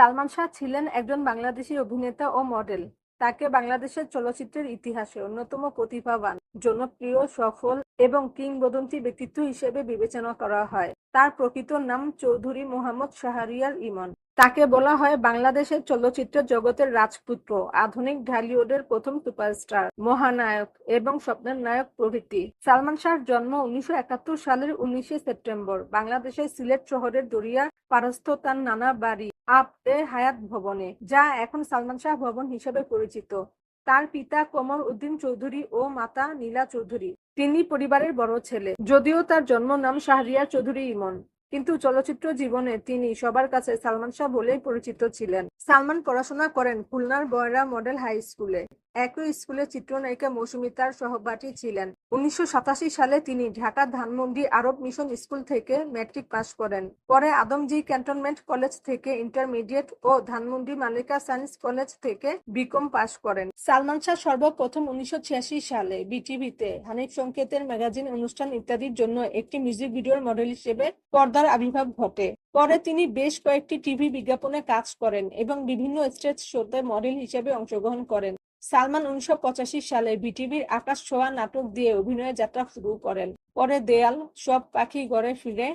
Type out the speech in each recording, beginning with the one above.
সালমান শাহ ছিলেন একজন বাংলাদেশী অভিনেতা ও মডেল। তাকে বাংলাদেশের চলচ্চিত্রের ইতিহাসে অন্যতম প্রতিভাবান, জনপ্রিয়, সফল এবং কিংবদন্তি ব্যক্তিত্ব হিসেবে বিবেচনা করা হয়। তার প্রকৃত নাম চৌধুরী মোহাম্মদ শাহরিয়ার ইমন। তাকে বলা হয় বাংলাদেশের চলচ্চিত্র জগতের রাজপুত্র, আধুনিক ঢালিউডের প্রথম সুপারস্টার, মহানায়ক এবং স্বপ্নের নায়ক প্রভৃতি। সালমান শাহর জন্ম উনিশশো একাত্তর সালের উনিশে সেপ্টেম্বর বাংলাদেশের সিলেট শহরের দরিয়া পারস্থ তার নানা বাড়ি আপ এ হায়াত ভবনে, যা এখন সালমান শাহ ভবন হিসেবে পরিচিত। তার পিতা কোমর উদ্দিন চৌধুরী ও মাতা নীলা চৌধুরী। তিনি পরিবারের বড় ছেলে। যদিও তার জন্ম নাম শাহরিয়া চৌধুরী ইমন, কিন্তু চলচ্চিত্র জীবনে তিনি সবার কাছে সালমান শাহ বলেই পরিচিত ছিলেন। সালমান পড়াশোনা করেন খুলনার বয়রা মডেল হাই স্কুলে। একই স্কুলে চিত্রনায়িকা মৌসুমী তার সহপাঠী ছিলেন। উনিশশো সাতাশি সালে তিনি Dhaka Dhanmondi Arab mission school থেকে ম্যাট্রিক পাশ করেন। পরে আদমজি ক্যান্টনমেন্ট কলেজ থেকে ইন্টারমিডিয়েট ও ধানমন্ডি মালিকা সায়েন্স কলেজ থেকে বিকম পাশ করেন। সালমান শাহ সর্বপ্রথম উনিশশো ছিয়াশি সালে বিটিভিতে হানিফ সংকেতের ম্যাগাজিন অনুষ্ঠান ইত্যাদির জন্য একটি মিউজিক ভিডিওর মডেল হিসেবে পর্দার আবির্ভাব ঘটে। পরে তিনি বেশ কয়েকটি টিভি বিজ্ঞাপনে কাজ করেন এবং বিভিন্ন স্টেজ শোতে মডেল হিসেবে অংশগ্রহণ করেন। সালমান উনিশশো পঁচাশি সালে বিটিভির আকাশ ছোঁয়া নাটক দিয়ে অভিনয়ের যাত্রা শুরু করেন। পরে দেয়াল, সব পাখি ঘরে ফিরে,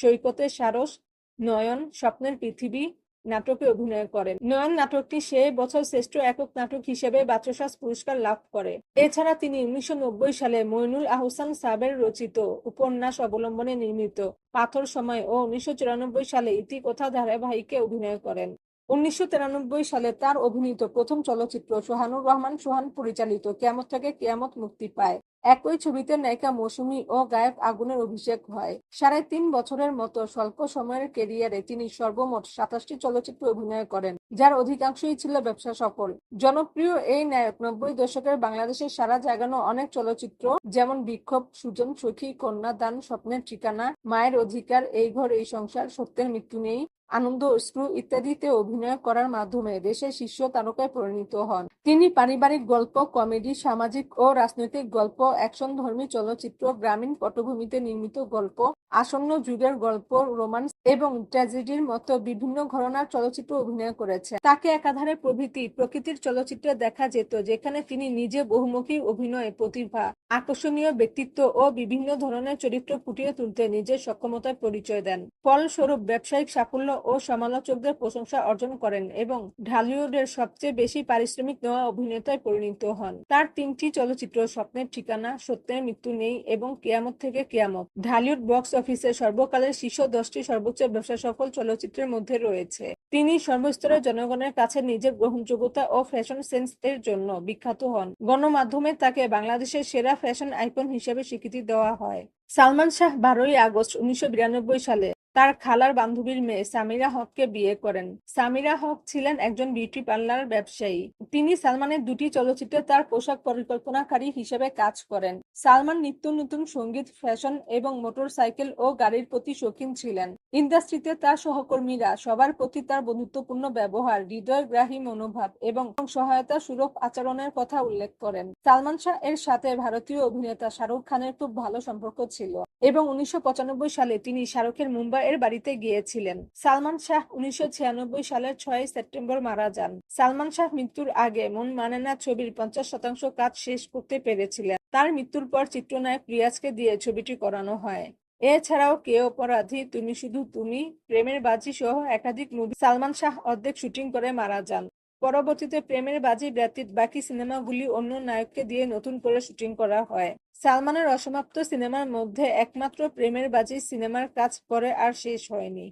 সৈকতে সারস, নয়ন, স্বপ্নের পৃথিবী নাটকে অভিনয় করেন। নয়ন নাটকটি সে বছর শ্রেষ্ঠ একক নাটক হিসেবে বাচসাস পুরস্কার লাভ করে। এছাড়া তিনি উনিশশো নব্বই সালে মইনুল আহসান সাবের রচিত উপন্যাস অবলম্বনে নির্মিত পাথর সময় ও উনিশশো চুরানব্বই সালে ইতিকথা ধারাবাহিকে অভিনয় করেন। উনিশশো তিরানব্বই সালে তার অভিনীত প্রথম চলচ্চিত্র সোহানুর রহমান সোহান পরিচালিত কেয়ামত থেকে কেয়ামত মুক্তি পায়। একই ছবিতে নায়িকা মৌসুমী ও গায়ক আগুনের অভিষেক হয়। সাড়ে তিন বছরের মতো স্বল্প সময়ের কেরিয়ারে তিনি সর্বমোট সাতাশটি চলচ্চিত্রে অভিনয় করেন, যার অধিকাংশই ছিল ব্যবসা সফল। জনপ্রিয় এই নায়ক নব্বই দশকের বাংলাদেশের সারা জাগানো অনেক চলচ্চিত্র যেমন বিক্ষোভ, সুজন, সখী, কন্যা দান, স্বপ্নের ঠিকানা, মায়ের অধিকার, এই ঘর এই সংসার, সত্যের মৃত্যু নেই, আনন্দ অশ্রু ইত্যাদিতে অভিনয় করার মাধ্যমে দেশের শীর্ষ তারকায় পরিণত হন। তিনি পারিবারিক গল্প, কমেডি, সামাজিক ও রাজনৈতিক গল্প, অ্যাকশনধর্মী চলচ্চিত্র, গ্রামীণ পটভূমিতে নির্মিত গল্প, আসন্ন যুগের গল্প, রোমান্স এবং ট্র্যাজেডির মতো বিভিন্ন ঘরানার চলচ্চিত্র অভিনয় করেছে তাকে একাধারে প্রভৃতি প্রকৃতির চলচ্চিত্রে দেখা যেত যেখানে তিনি নিজে বহুমুখী অভিনয় প্রতিভা, আকর্ষণীয় ব্যক্তিত্ব ও বিভিন্ন ধরনের চরিত্র ফুটিয়ে তুলতে নিজের সক্ষমতার পরিচয় দেন। ফলস্বরূপ ব্যবসায়িক সাফল্য ও সমালোচকদের প্রশংসা অর্জন করেন এবং ঢালিউডের সবচেয়ে বেশি পারিশ্রমিক নেওয়া অভিনেতায় পরিণত হন। তার তিনটি চলচ্চিত্র স্বপ্নের ঠিকানা, সত্যের মৃত্যু নেই এবং কেয়ামত থেকে কেয়ামত ঢালিউড বক্স অফিসে সর্বকালের শীর্ষ দশটি সর্বোচ্চ ব্যবসা সফল চলচ্চিত্রের মধ্যে রয়েছে। তিনি সর্বস্তরের জনগণের কাছে নিজের গ্রহণযোগ্যতা ও ফ্যাশন সেন্স এর জন্য বিখ্যাত হন। গণমাধ্যমে তাকে বাংলাদেশের সেরা ফ্যাশন আইকন হিসেবে স্বীকৃতি দেওয়া হয়। সালমান শাহ বারোই আগস্ট উনিশশো বিরানব্বই সালে তার খালার বান্ধবীর মেয়ে সামিরা হককে বিয়ে করেন। সামিরা হক ছিলেন একজন বিউটি পার্লার ব্যবসায়ী। তিনি সালমানের দুটি চলচ্চিত্রে তার পোশাক পরিকল্পনাকারী হিসেবে কাজ করেন। সালমান নিত্য নতুন সংগীত, ফ্যাশন এবং মোটরসাইকেল ও গাড়ির প্রতি শৌখিন ছিলেন। ইন্ডাস্ট্রিতে তার সহকর্মীরা সবার প্রতি তার বন্ধুত্বপূর্ণ ব্যবহার, হৃদয়গ্রাহী মনোভাব এবং সহায়তা সুলভ আচরণের কথা উল্লেখ করেন। সালমান শাহ এর সাথে ভারতীয় অভিনেতা শাহরুখ খানের খুব ভালো সম্পর্ক ছিল এবং উনিশশো পঁচানব্বই সালে তিনি শাহরুখের মুম্বাই এর বাড়িতে গিয়েছিলেন। সালমান শাহ উনিশশো ছিয়ানব্বই সালের ছয় সেপ্টেম্বর মারা যান। সালমান শাহ মৃত্যুর আগে মন মানে না ছবির পঞ্চাশ শতাংশ কাজ শেষ করতে পেরেছিলেন। তার মৃত্যুর পর চিত্রনায়ক রিয়াজকে দিয়ে ছবিটি করানো হয়। এছাড়াও কে অপরাধী, তুমি শুধু তুমি, প্রেমের বাজি সহ একাধিক মুভি সালমান শাহ অর্ধেক শুটিং করে মারা যান। পরবর্তীতে প্রেমের বাজি ব্যতীত বাকি সিনেমাগুলি অন্য নায়ককে দিয়ে নতুন করে শুটিং করা হয়। সালমানের অসমাপ্ত সিনেমার মধ্যে একমাত্র প্রেমের বাজি সিনেমার কাজ পরে আর শেষ হয়নি।